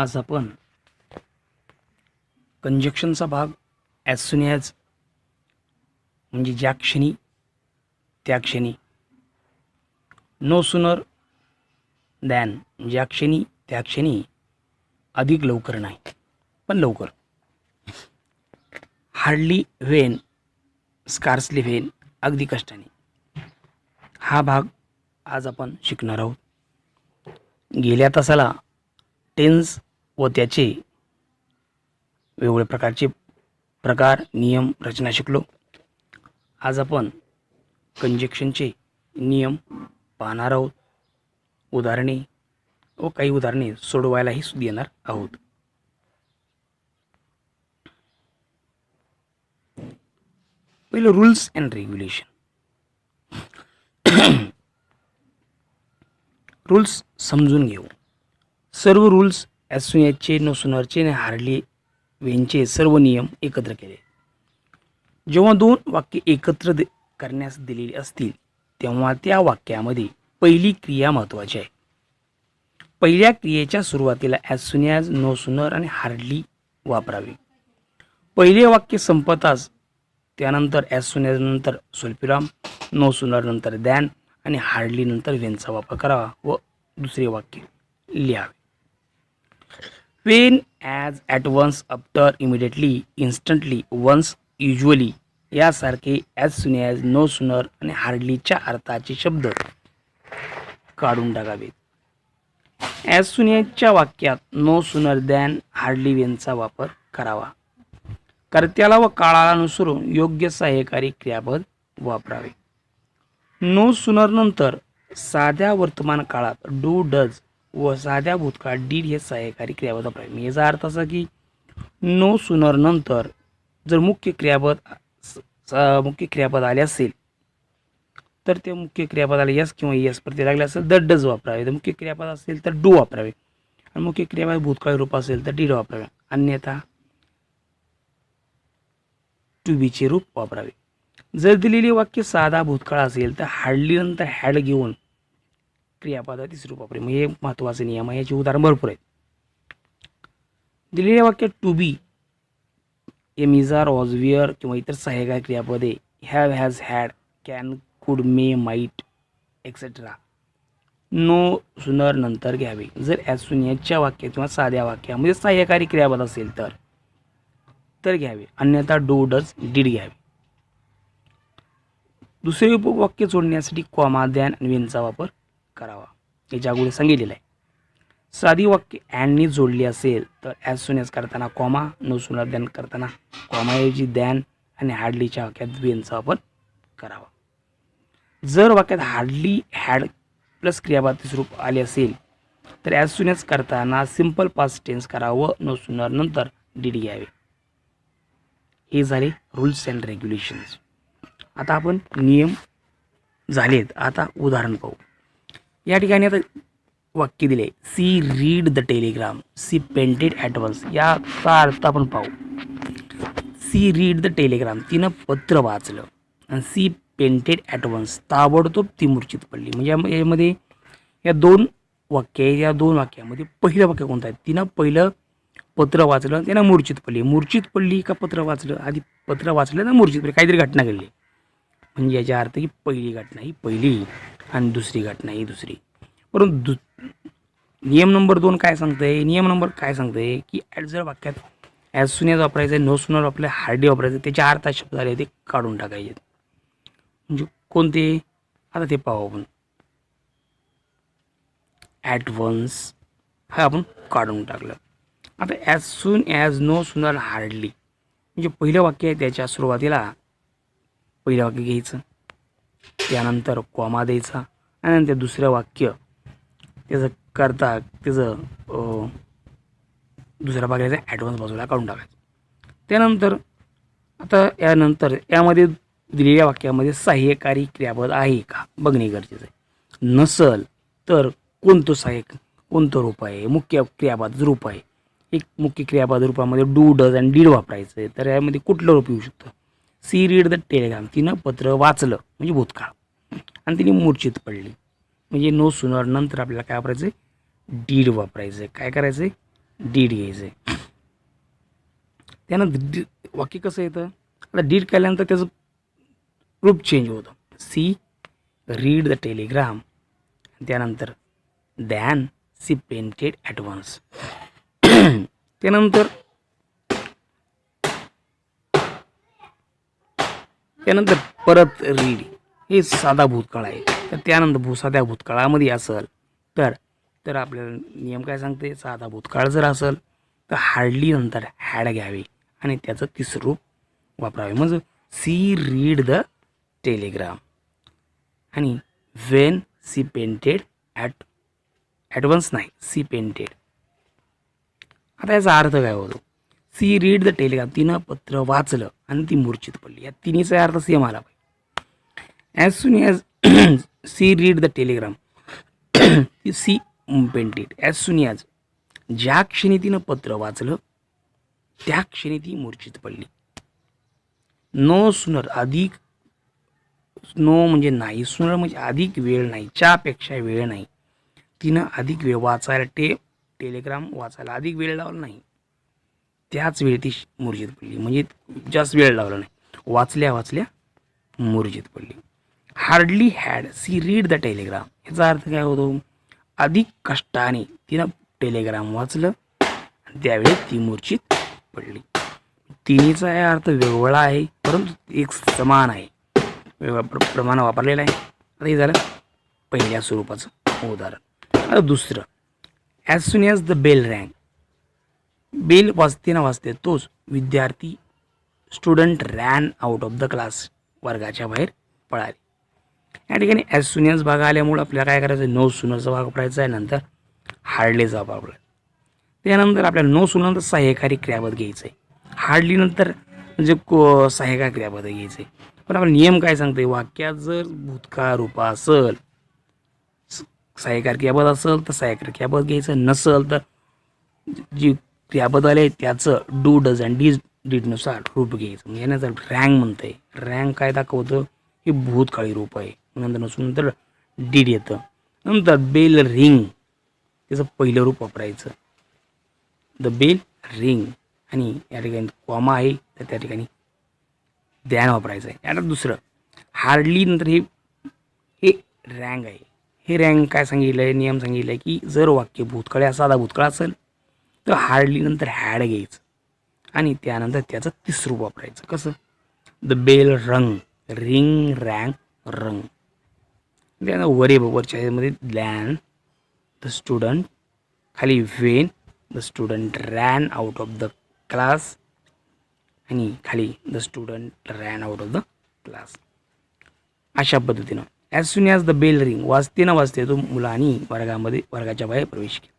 आज आपण कंजक्शनचा भाग ॲज सुन ॲज म्हणजे ज्या क्षणी त्या क्षणी. नो सुनर दॅन ज्या क्षणी त्या क्षणी अधिक लवकर नाही पण लवकर. हार्डली व्हेन स्कार्सली व्हेन अगदी कष्टाने. हा भाग आज आपण शिकणार आहोत. गेल्या तासाला टेन्स व त्याचे वेगवेगळ्या प्रकारचे प्रकार नियम रचना शिकलो. आज आपण कंजेक्शनचे नियम पाहणार आहोत. उदाहरणे व काही उदाहरणे सोडवायलाही सुद्धा येणार आहोत. पहिलं रूल्स अँड रेग्युलेशन रूल्स समजून घेऊ. सर्व रूल्स ॲसुनेचे नो सुनरचे आणि हार्डली वेनचे सर्व नियम एकत्र केले. जेव्हा दोन वाक्य एकत्र दे करण्यास दिलेली असतील तेव्हा त्या वाक्यामध्ये पहिली क्रिया महत्त्वाची आहे. पहिल्या क्रियेच्या सुरुवातीला ॲज नो सुनर आणि हार्डली वापरावे. पहिले वाक्य संपताच त्यानंतर ॲज सुन नंतर नो सुनर नंतर दॅन आणि हार्डली नंतर वेनचा वापर करावा व दुसरे वाक्य लिहावे. When as at once after immediately instantly once usually यासारखे as soon as no sooner आणि हार्डलीच्या अर्थाचे शब्द काढून टाकावेत. ॲज सुन ॲजच्या वाक्यात नो सुनर दॅन हार्डली वेनचा वापर करावा. कर्त्याला व काळाला अनुसरून योग्य सहाय्यकारी क्रियापद वापरावे. नो सुनर नंतर साध्या वर्तमान काळात डू डज व साध्या भूतकाळ डीड हे सहाय्यकारी क्रियापद वापरावे याचा अर्थ असा की नो सुनर नंतर जर मुख्य क्रियापद मुख्य क्रियापद आले असेल तर ते मुख्य क्रियापदाला यस किंवा यस प्रति लागले असेल तर डज वापरावे. तर मुख्य क्रियापद असेल तर डू वापरावे. आणि मुख्य क्रियापद भूतकाळी रूप असेल तर डीड वापरावे. अन्यथा टू बीचे रूप वापरावे. जर दिलेले वाक्य साधा भूतकाळ असेल तर हार्डली नंतर हॅड घेऊन क्रियापदा रूप वापरे. म्हणजे हे महत्त्वाचे नियम आहे याचे उदाहरण भरपूर आहेत. दिलेल्या वाक्यात to be am is are was were किंवा इतर सहाय्यकारी क्रियापदे have has had can could may might etcetera no sooner नंतर घ्यावे. जर ॲज सुनियाच्या वाक्यात किंवा साध्या वाक्यामध्ये सहाय्यकारी क्रियापद असेल तर तर घ्यावे. अन्यथा डू डज डीड घ्यावे. दुसरे उपवाक्य जोडण्यासाठी कॉमा द्यान आणि वेनचा वापर करावा हे अगोदर सांगितलेलं आहे. साधी वाक्य अँडनी जोडली असेल तर ॲज सुन एज करताना कॉमा नो सुनर दॅन करताना कॉमाऐवजी दॅन आणि हार्डलीच्या वाक्यात वेनचा वापर करावा. जर वाक्यात हार्डली हॅड प्लस क्रियाबाती स्वरूप आले असेल तर ॲज सुन एज करताना सिंपल पास्ट टेन्स करावं नो सुनर नंतर डीड घ्यावे हे झाले रूल्स अँड रेग्युलेशन्स आता आपण नियम झालेत. आता उदाहरण पाहू. या ठिकाणी आता वाक्य दिले. She read the telegram she painted advance याचा अर्थ आपण पाहू. सी रीड द टेलिग्राम तिनं पत्र वाचलं. आणि सी पेंटेड ॲडव्हान्स ताबडतोब ती मूर्छित पडली. म्हणजे यामध्ये या दोन वाक्य आहे. या दोन वाक्यामध्ये पहिलं वाक्य कोणतं आहे? तिनं पहिलं पत्र वाचलं त्यांना मूर्छित पडली. मूर्छित पडली का पत्र वाचलं? आधी पत्र वाचलं ना मूर्छित पडली. काहीतरी घटना घडली. म्हणजे याचा अर्थ की पहिली घटना ही पहिली आणि दुसरी घटना ही दुसरी. परंतु दु नियम नंबर दोन काय सांगतंय? नियम नंबर काय सांगतंय? की ॲट जर वाक्यात ॲज सुन ॲज वापरायचं आहे नो सुनर आपल्या हार्डी वापरायचं त्याच्या अर्थ शब्द आले ते काढून टाकायचे. म्हणजे कोणते? आता ते पाहू आपण. ॲट वन्स हा आपण काढून टाकलं. आता as soon as no sooner hardly. म्हणजे पहिलं वाक्य आहे त्याच्या सुरुवातीला पहिलं वाक्य घ्यायचं. त्यानंतर कॉमा द्यायचा. आणि नंतर दुसरं वाक्य. त्याचं करता त्याचं दुसरा दुसऱ्या भागाचा ॲडव्हान्स बाजूला काढून टाकायचं. त्यानंतर आता यानंतर यामध्ये दिलेल्या वाक्यामध्ये सहाय्यकारी क्रियापद आहे का? बघणे गरजेचं आहे. नसल तर कोणतं सहाय्यक कोणतं रूप आहे? मुख्य क्रियापद रूप आहे. एक मुख्य क्रियापद रूपामध्ये डू डज आणि डीड वापरायचं आहे. तर यामध्ये कुठलं रूप येऊ शकतं? She read the telegram. तिनं पत्र वाचलं म्हणजे भूतकाळ. आणि तिने मूर्छित पडली. म्हणजे नो सुनर नंतर आपल्याला काय वापरायचं आहे डीड वापरायचं आहे काय करायचं आहे डीड घ्यायचं आहे त्यानं डी वाक्य कसं येतं? आता डीड केल्यानंतर त्याचं रूप चेंज होतं. She read the telegram. त्यानंतर दॅन सी पेंटेड ॲडव्हान्स. त्यानंतर त्यानंतर परत रीड. हे साधा भूतकाळ आहे. तर त्यानंतर भू साध्या भूतकाळामध्ये असेल तर तर आपल्याला नियम काय सांगते? साधा भूतकाळ जर असेल तर हार्डली नंतर हॅड घ्यावे आणि त्याचं तिसरं रूप वापरावे. म्हणजे सी रीड द टेलिग्राम. आणि when she painted at advance नाही सी पेंटेड. आता याचा अर्थ काय होतो? She read the telegram. तिनं पत्र वाचलं आणि ती मूर्छित पडली. या तिन्हीचा अर्थ सेम आला पाहिजे. As soon as she read the telegram she painted as soon as ज्या क्षणी तिनं पत्र वाचलं त्या क्षणी ती मूर्छित पडली. नो सुनर अधिक नो म्हणजे नाही. सुनर म्हणजे अधिक वेळ नाही. च्यापेक्षा वेळ नाही. तिनं अधिक वेळ वाचायला टे टेलिग्राम वाचायला. अधिक वेळ लावला नाही. त्याच वेळी ती मुर्जीत पडली. म्हणजे जास्त वेळ लावला नाही. वाचल्या वाचल्या मुर्जीत पडली. Hardly had. She read the telegram. याचा अर्थ काय होतो? अधिक कष्टाने तिनं टेलिग्राम वाचलं आणि त्यावेळी ती मूर्छित पडली. तिन्हीचा अर्थ वेगळा आहे परंतु एक समान आहे. वेगळ्या प्रमाण वापरलेलं आहे. आता हे झालं पहिल्या स्वरूपाचं उदाहरण. आता दुसरं. As soon as the bell rang bell वाजते ना वाजते तोच विद्यार्थी student ran out of the class वर्गाच्या बाहेर पळाले. या ठिकाणी ॲज सुन ॲज भाग आल्यामुळे आपल्याला काय करायचं नो सुनरचा भाग वापरायचा आहे नंतर हार्डलीचा भाग वापरायचा त्यानंतर आपल्याला नो सुनंतर सहाय्यकारी क्रियापद घ्यायचं आहे हार्डली नंतर म्हणजे को सहाय्यकार क्रियापद घ्यायचं आहे पण आपण नियम काय सांगते वाक्यात जर भूतकाळ रूप असेल स- क्रियापद असेल तर सहाय्यकार क्रियापद घ्यायचं. नसल तर जी त्याबद्दल आहे त्याचं डू डज अँड डीज डीडनुसार रूप घ्यायचं. म्हणजे यानं जर म्हणतं म्हणतंय रँक काय दाखवतं? हे भूतकाळी रूप आहे. नंतर नसून नंतर डीड येतं. नंतर बेल रिंग त्याचं पहिलं रूप वापरायचं. द बेल रिंग आणि या ठिकाणी कॉमा आहे तर त्या ठिकाणी ध्यान वापरायचं आहे. आता दुसरं. हार्डली नंतर हे हे रँग आहे. हे रँग काय सांगितलं आहे नियम सांगितलं आहे की जर वाक्य भूतकाळी असा साधा भूतकाळ असेल तर हार्डली नंतर हॅड घ्यायचं. आणि त्यानंतर त्याचं तिसरं वापरायचं. कसं? The bell rang ring rang rang त्यानं वरे वरच्या ह्यामध्ये लॅन द स्टुडंट खाली when the student ran out of the class आणि खाली the student ran out of the class अशा पद्धतीनं. As soon as the bell ring वाजते ना वाजते तो मुलांनी वर्गामध्ये वर्गाच्या बाहेर प्रवेश केला.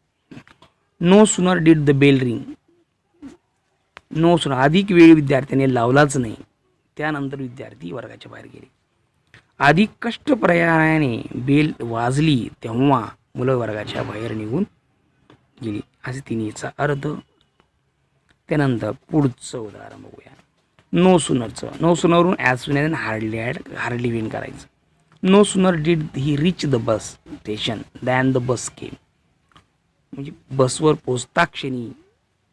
No sooner did the bell ring no sooner अधिक वेळ विद्यार्थ्याने लावलाच नाही. त्यानंतर विद्यार्थी वर्गाच्या बाहेर गेले. अधिक कष्ट प्रयाणाने बेल वाजली तेव्हा मुलं वर्गाच्या बाहेर निघून गेली. असे तिन्हीचा अर्थ. त्यानंतर पुढचं उदाहरण बघूया. नो सुनरचं no सुनरवरून as soon as hardly and hardly when करायचं. No sooner did he reach the bus station than the bus came म्हणजे बसवर पोचता क्षणी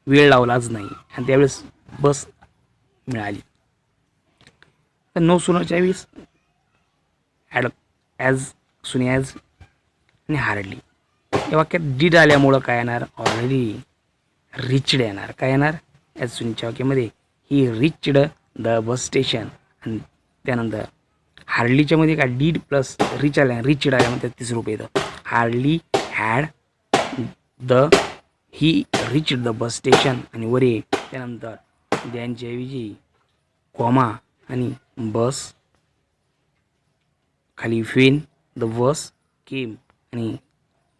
वेळ लावलाच नाही. आणि त्यावेळेस बस मिळाली. तर नऊ सुनाच्या वेळेस ॲड ॲज सुने ॲज आणि हार्डली या वाक्यात डीड आल्यामुळं काय येणार? ऑलरेडी रिचड येणार. काय येणार? ॲज सुनीच्या वाक्यामध्ये he reached the bus station आणि त्यानंतर हार्डलीच्या मध्ये काय? डीड प्लस रिच आल्या रिचड आल्यामध्ये तिसरं रूप येतं hardly had the he reach the bus station आणि वरे त्यानंतर त्यांच्याऐवजी कॉमा आणि बस खाली फेन द बस केम आणि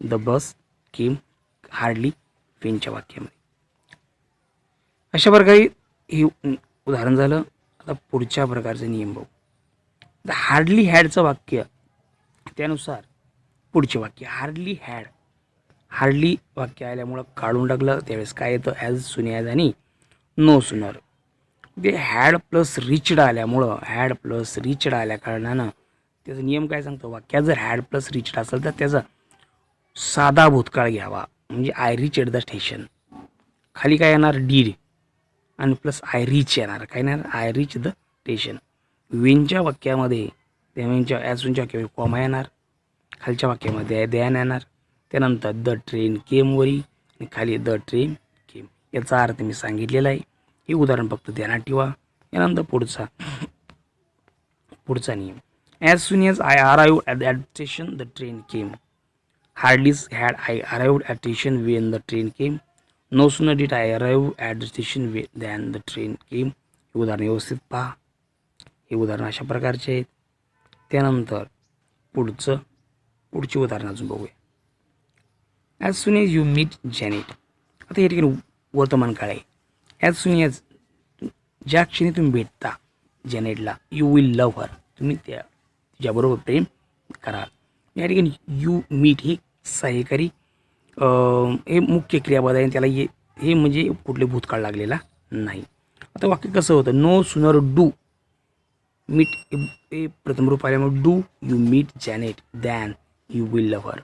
द बस केम हार्डली फेनच्या वाक्यामध्ये. अशा प्रकारे हे उदाहरण झालं. आता पुढच्या प्रकारचे नियम बघू. द हार्डली हॅडचं वाक्य त्यानुसार पुढचे वाक्य. हार्डली हॅड हार्डली वाक्य आल्यामुळं काढून टाकलं. त्यावेळेस काय येतं? ॲज सुन ॲज आणि नो सुनर ते हॅड प्लस रिचड आल्यामुळं हॅड प्लस रिचड आल्या कारणानं त्याचा नियम काय सांगतो? वाक्यात जर हॅड प्लस रिचड असेल तर त्याचा साधा भूतकाळ घ्यावा. म्हणजे I reach at the station खाली काय येणार? डीड आणि प्लस आय रिच येणार. काय येणार? आय रिच द स्टेशन विनच्या वाक्यामध्ये त्या विनच्या ॲज वेनच्या वाक्यामध्ये कॉमा येणार. खालच्या वाक्यामध्ये द्यान येणार. त्यानंतर द ट्रेन केम वरी आणि खाली द ट्रेन केम. याचा अर्थ मी सांगितलेला आहे. हे उदाहरण फक्त ध्यानात ठेवा. यानंतर पुढचा पुढचा नियम. As soon as I arrive at that station the train came हार्डलीज had I arrived at station when the train came no soon did I arrive at the station way than the train came हे उदाहरण व्यवस्थित पहा. हे उदाहरण अशा प्रकारचे आहेत. त्यानंतर पुढचं पुढची उदाहरण अजून बघूया. As soon age you meet Janet आता या ठिकाणी वर्तमान काळ आहे. ॲज सुन एज ज्या क्षणी तुम्ही भेटता जॅनेटला यू विल लव्ह हर तुम्ही त्या तिच्याबरोबर प्रेम कराल. या ठिकाणी यू मीट हे सहाय्यकारी हे मुख्य क्रियापद आहे. आणि त्याला ये हे म्हणजे कुठले भूतकाळ लागलेला नाही. आता वाक्य कसं होतं? नो सुनर डू मीट हे प्रथम रूप आल्यामुळे do you meet Janet than you will love her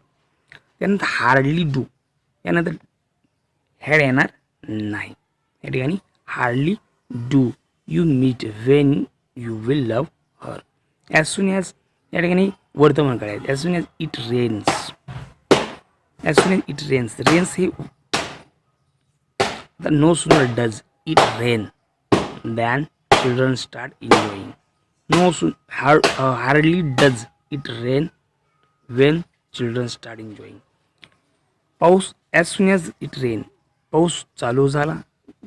त्यानंतर हार्डली डू यानंतर हॅड येणार नाही या ठिकाणी hardly do you meet when you will love her as soon as या ठिकाणी वर्तमान काळ आहे as soon as it rains as soon as it rains rains हे the no sooner does it rain than children start enjoying no soon hard hardly does it rain when children start enjoying पाऊस as soon as it rain पाऊस चालू झाला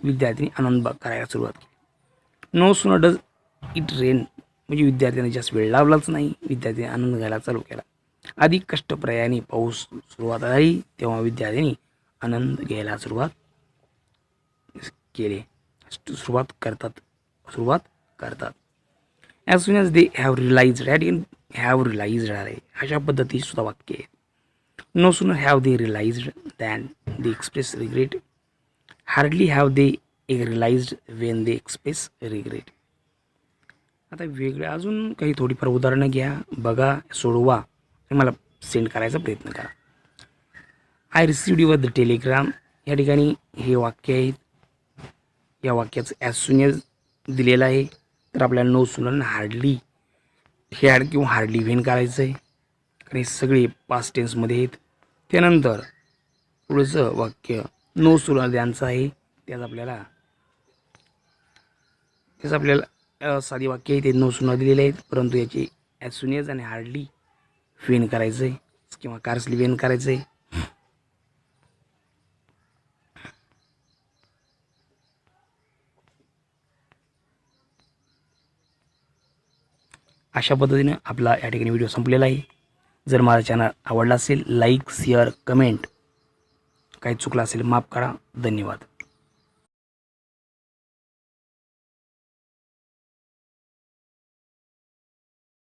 विद्यार्थ्यांनी आनंद करायला सुरुवात केली. No सुन डज इट रेन म्हणजे विद्यार्थ्यांनी जास्त वेळ लावलाच नाही विद्यार्थ्यांनी आनंद घ्यायला चालू केला. अधिक कष्टप्रयाने पाऊस सुरुवात झाली तेव्हा विद्यार्थ्यांनी आनंद घ्यायला सुरुवात केले. सुरुवात करतात सुरुवात करतात. As soon as they have realise या इन हॅव रिलाइज आहे अशा पद्धती सुद्धा वाक्य आहेत no sooner have they realized than they express regret hardly have they realized when they express regret आता वेगळ्या अजून काही थोडीफार उदाहरणं घ्या बघा सोडवा. आणि मला सेंड करायचा प्रयत्न करा. I received your the telegram या ठिकाणी हे वाक्य आहेत या वाक्याचं ॲज सुन एज दिलेलं आहे. तर आपल्याला नो सुनर हार्डली हॅड किंवा हार्डली व्हेन करायचं आहे कारण हे सगळे पास्ट टेन्समध्ये आहेत. त्यानंतर पुढचं वाक्य नो सुनर यांचं आहे त्याच आपल्याला त्याच आपल्याला साधी वाक्य आहे ते नो सुना दिलेले आहेत परंतु याची ॲज सुन आणि हार्डली वेन करायचं आहे किंवा कार्सली वेन करायचं आहे अशा पद्धतीने आपला या ठिकाणी व्हिडिओ संपलेला आहे. जर माझा चॅनल आवडला असेल लाईक शेअर कमेंट काही चुकलं असेल माफ करा. धन्यवाद.